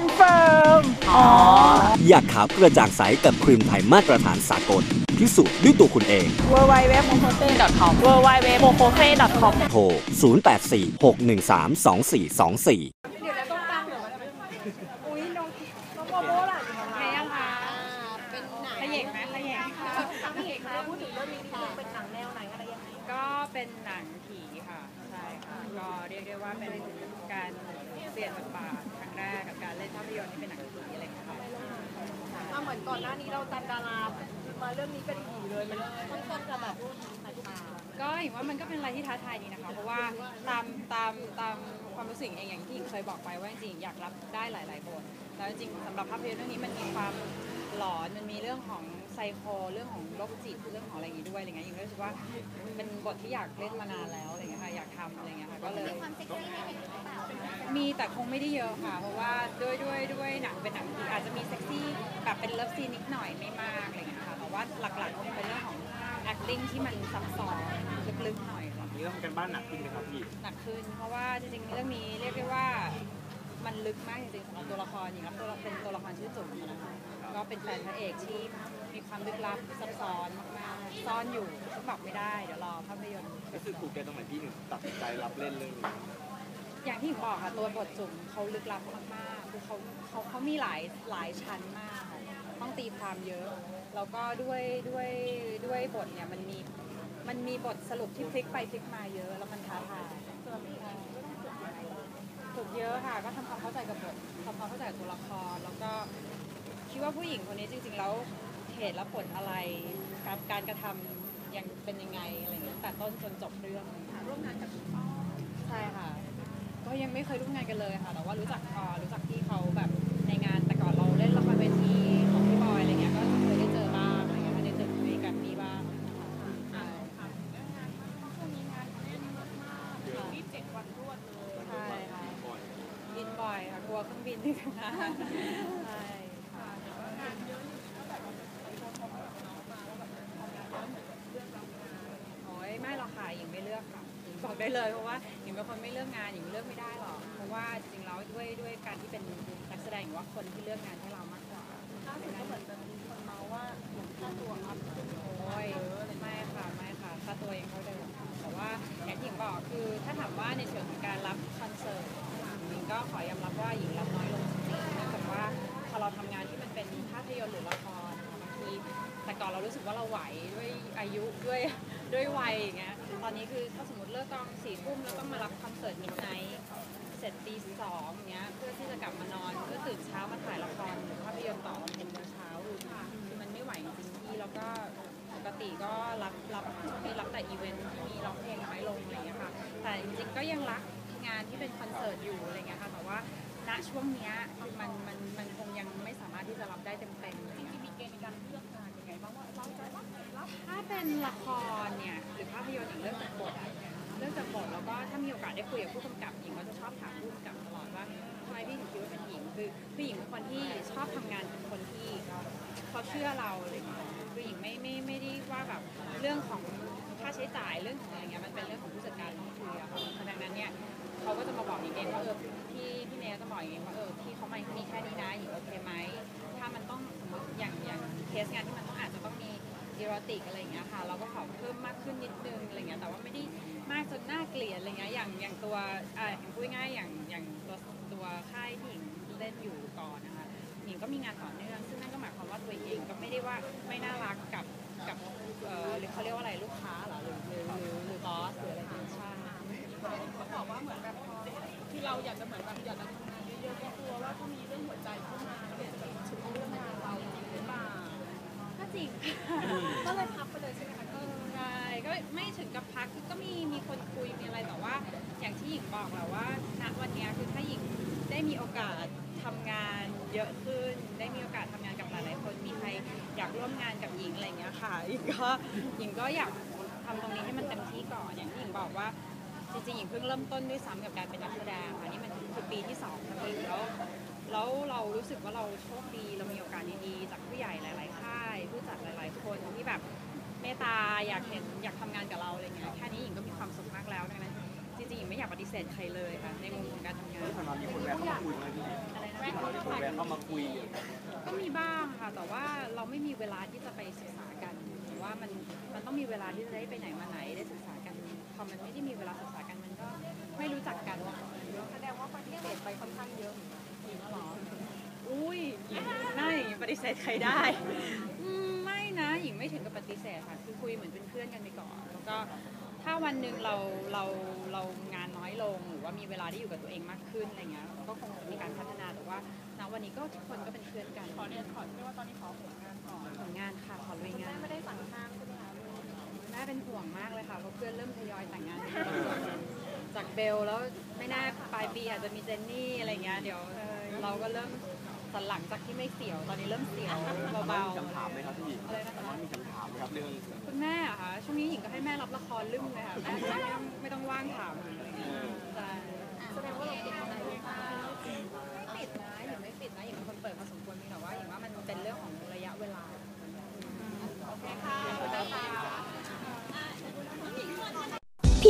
เฟิร์ม อ๋อ อยากขาวกระจ่างใสกับครีมไทยมาตรฐานสากล พิสูจน์ด้วยตัวคุณเองเวอร์ไวเว็บโมโคเซ่ .com w w w m o k o f e com โทร 0846132424อุ้ยน้องน้องโมโมล่ะอยู่ทำไมยังคะเป็นหนังขยงไหมขยงขยงคะพูดถึงเรื่องนี้นิดนึงเป็นหนังแนวไหนอะไรยังไงก็เป็นหนังผีค่ะ ใช่ค่ะ ก็เรียกได้ว่าเป็นการ เปลี่ยนบทบาทครั้งแรกกับการเล่นภาพยนตร์ที่เป็นหนังผีอะไรอย่างเงี้ยค่ะอะเหมือนก่อนหน้านี้เราตามดารามาเรื่องนี้เป็นผีเลยมันค่อนข้างจะแบบก็เห็นว่ามันก็เป็นอะไรที่ท้าทายดีนะคะ เพราะว่าตามตามตามความรู้สึกเองอย่างที่หญิงเคยบอกไปว่าจริงๆอยากรับได้หลายๆบทแล้วจริงๆสำหรับภาพยนตร์เรื่องนี้มันมีความหลอนมันมีเรื่องของ ไซโคเรื่องของโรคจิตเรื่องของอะไรอย่างงี้ด้วยอะไรเงี้ยหญิงก็รู้สึกว่าเป็นบทที่อยากเล่นมานานแล้วอะไรเงี้ยค่ะอยากทำอะไรเงี้ยค่ะก็เลยมีแต่คงไม่ได้เยอะค่ะ เพราะว่าด้วยด้วยด้วยหนังเป็นหนังที่อาจจะมีเซ็กซี่แบบเป็นเลิฟซีนนิดหน่อยไม่มากอะไรเงี้ยค่ะแต่ว่าหลักๆก็เป็นเรื่องของ acting ที่มันซับซ้อนลึกๆหน่อยค่ะนี่ต้องกันบ้านหนักขึ้นไหมครับพี่หนักขึ้น เพราะว่าจริงๆเรื่องนี้เรียกได้ว่ามันลึกมากจริงๆสำหรับตัวละครอย่างรับตัวละเป็นตัวละครชื่อจุ๋มนะคะ ก็เป็นแฟนพระเอกที่มีความลึกลับซับซ้อนมากๆซ่อนอยู่ซึ่งบอกไม่ได้เดี๋ยวรอภาพยนตร์รู้สึกถูกใจตรงไหนที่หนึ่งตัดสินใจรับเล่นเรื่องนี้อย่างที่หญิงบอกค่ะตัวบทจุ๋มเขาลึกลับมากๆคือเขาเขาเขามีหลายหลายชั้นมากค่ะต้องตีความเยอะ แล้วก็ด้วยด้วยด้วยบทเนี่ยมันมีมันมีบทสรุปที่พลิกไปพลิกมาเยอะ แล้วมันท้าทายฝึกเยอะค่ะ ก็ทำความเข้าใจกับบททำความเข้าใจกับตัวละครแล้วก็ คิดว่าผู้หญิงคนนี้จริงๆแล้วเหตุและผลอะไรการการกระทำยังเป็นยังไงอะไรอย่างเงี้ยแต่ต้นจนจบเรื่อง ร่วมงานกับพี่ป้อใช่ค่ะ ก็ยังไม่เคยร่วมงานกันเลยค่ะ แต่ว่ารู้จักเอ่อรู้จักพี่เขาแบบในงานแต่ก่อนเราเล่นละครเวทีของพี่บอยอะไรเงี้ย ก็เคยได้เจอบ้างอะไรเงี้ยค่ะได้เจอคุยกับพี่บ้างใช่ค่ะวิ่งเจ็ดวันรวดเลย ใช่ค่ะบินบ่อยค่ะ กลัวเครื่องบินที่ทำงานใช่ค่ะโอ้ยไม่หรอกค่ะหญิงไม่เลือกค่ะหญิงบอก ได้เลยเพราะว่าหญิงเป็นคนไม่เลือกงานหญิงเลือกไม่ได้หรอกเพราะว่าจริงๆแล้วด้วยด้วยการที่เป็นนักแสดงหรือว่าคนที่เลือกงานให้เรามากกว่าล่าสุดก็เหมือนจะมีคนเมาว่าหญิงค่าตัวอัพขึ้นโอ้ยไม่ค่ะไม่ค่ะค่าตัวยังเท่าเดิมค่ะแต่ว่าอย่างที่หญิงบอกคือถ้าถามว่าในส่วนของการรับคอนเสิร์ตหญิงก็ขอยอมรับว่าหญิงรับน้อยลงจริงๆเนื่องจากว่าพอเราทำงานที่มันเป็นภาพยนตร์หรือละครนะคะบางที แต่ก่อนเรารู้สึกว่าเราไหวด้วยอายุด้วยด้วยวัยอย่างเงี้ยตอนนี้คือถ้าสมมติเลิกกองสี่ทุ่มแล้วต้องมารับคอนเสิร์ตมิดไนท์เสร็จตีสองเนี้ยเพื่อที่จะกลับมานอนเพื่อตื่นเช้ามาถ่ายละครหรือภาพยนตร์ต่อเป็นเช้าคือมันไม่ไหวจริงๆพี่แล้วก็ปกติก็รับรับมีรับแต่อีเวนต์ที่มีร้องเพลงน้อยลงอะไรอย่างเงี้ยค่ะแต่จริงๆก็ยังรักงานที่เป็นคอนเสิร์ตอยู่อะไรเงี้ยค่ะแต่ว่าณช่วงเนี้ยมันมันมันคงยังไม่สามารถที่จะรับได้เต็มๆอะไรเลย เป็นละครเนี่ยหรือภาพยนตร์อย่างเรื่องจากบทอะเรื่องจากบทแล้วก็ถ้ามีโอกาสได้คุยกับผู้กำกับหญิงก็จะชอบถามผู้กำกับตลอดว่าทำไมพี่ถึงคิดว่าเป็นหญิงคือผู้หญิงเป็นคนที่ชอบทำงานกับคนที่เขาเชื่อเราอะไรอย่างเงี้ยคือหญิงไม่ไม่ไม่ได้ว่าแบบเรื่องของค่าใช้จ่ายเรื่องของอะไรเงี้ยมันเป็นเรื่องของผู้จัดการที่คุยอะค่ะดังนั้นเนี่ยเขาก็จะมาบอกหญิงเองว่าเออพี่พี่เมย์ก็บอกหญิงเองว่าเออพี่เขาไม่มีแค่นี้นะหญิง ติกอะไรอย่างเงี้ยค่ะ เราก็ขอเพิ่มมากขึ้นนิดนึงอะไรเงี้ยแต่ว่าไม่ได้มากจนน่าเกลียดอะไรเงี้ยอย่างอย่างตัวอ่าอย่างพูดง่ายอย่างอย่างตัวตัวค่ายที่หญิงเล่นอยู่ก่อนนะคะหญิงก็มีงานต่อเนื่อง ซึ่งนั่นก็หมายความว่าตัวเองก็ไม่ได้ว่าไม่น่ารักกับกับเอ่อหรือเขาเรียกว่าอะไรลูกค้าเหรอหรือหรือหรือหรือบอสหรืออะไรอย่างเงี้ยใช่ เขาบอกว่าเหมือนแบบที่เราอยากจะเหมือนแบบอยากจะทำงานเยอะๆก็กลัวว่าถ้ามีเรื่องหัวใจเข้ามาเนี่ยจะถึงเรื่องงานเราหรือเปล่า ก็จริงก็เลยพับไปเลยใช่ไหมคะเออใช่ก็ไม่ถึงกับพักคือก็มีมีคนคุยมีอะไรแต่ว่า อย่างที่หญิงบอกแหละว่าณวันเนี้ยคือถ้าหญิงได้มีโอกาสทำงานเยอะขึ้น ได้มีโอกาสทำงานกับหลายๆคนมีมงานกับหญิงอะไรอย่างเงี้ยค่ะหญิงก็หญิงก็อยากทำตรงนี้ให้มันเต็มที่ก่อนอย่างที่หญิงบอกว่า จริงๆหญิงเพิ่งเริ่มต้นด้วยซ้ำกับการเป็นนักแสดงค่ะนี่มันคือปีที่สองของหญิงแล้วแล้วเรารู้สึกว่าเราโชคดีเรามีโอกาสดีๆจากผู้ใหญ่หลายๆค่า ยผู้จัดหลาย ๆ คนที่แบบเมตตาอยากเห็นอยากทำงานกับเราอะไรเงี้ยแค่นี้หญิงก็มีความสุขมากแล้วดังนั้นจริงๆหญิงไม่อยากปฏิเสธใครเลยค่ะในมุมของการทำงานที่ผ่านมามีคนแวะเข้ามาคุยไหมพี่อะไรนะมีคนแวะเข้ามาคุยก็มีบ้างค่ะ แต่ว่าเราไม่มีเวลาที่จะไปศึกษากันหรือว่ามันมันต้องมีเวลาที่จะได้ไปไหนมาไหนได้ศึกษากันพอมันไม่ได้มีเวลาศึกษากันมันก็ไม่รู้จักกันแสดงว่าปฏิเสธไปค่อนข้างเยอะจริงเหรออุ้ยหญิงน่าอย่างนี้ปฏิเสธใครได้ เหมือนเป็นเพื่อนกันไปก่อน แล้วก็ถ้าวันหนึ่งเราเราเรางานน้อยลงหรือว่ามีเวลาได้อยู่กับตัวเองมากขึ้นอะไรเงี้ยก็คงมีการพัฒนาแต่ว่าณวันนี้ก็ทุกคนก็เป็นเพื่อนกันขอเรียนขอที่ว่าตอนนี้ขอผลงานก่อนผลงานค่ะขอลุยงานไม่ได้สั่งห้ามใช่ไหมคะแม่เป็นห่วงมากเลยค่ะเพราะเพื่อนเริ่มทยอยแต่งงานกันจากเบลแล้วไม่น่าปลายปีอาจจะมีเจนนี่อะไรเงี้ยเดี๋ยวเราก็เริ่ม สันหลังจากที่ไม่เสียวตอนนี้เริ่มเสียวเบามีคำถามไหมครับพี่ๆอะไรนะคะมีคำถามไหมครับเรื่องคุณแม่เหรอะคะช่วงนี้หญิงก็ให้แม่รับละครลืมเลยค่ะแม่ไม่ต้องไม่ต้องว่างถามอะไรเงี้ยใช่แสดงว่าเราติดอะไรคะ ไม่ปิดนะหญิงไม่ปิดนะหญิงเป็นคนเปิดพอสมควรมีแต่ว่าหญิงว่ามันเป็นเรื่องของระยะเวลา โอเคค่ะขอบคุณนะคะ เพี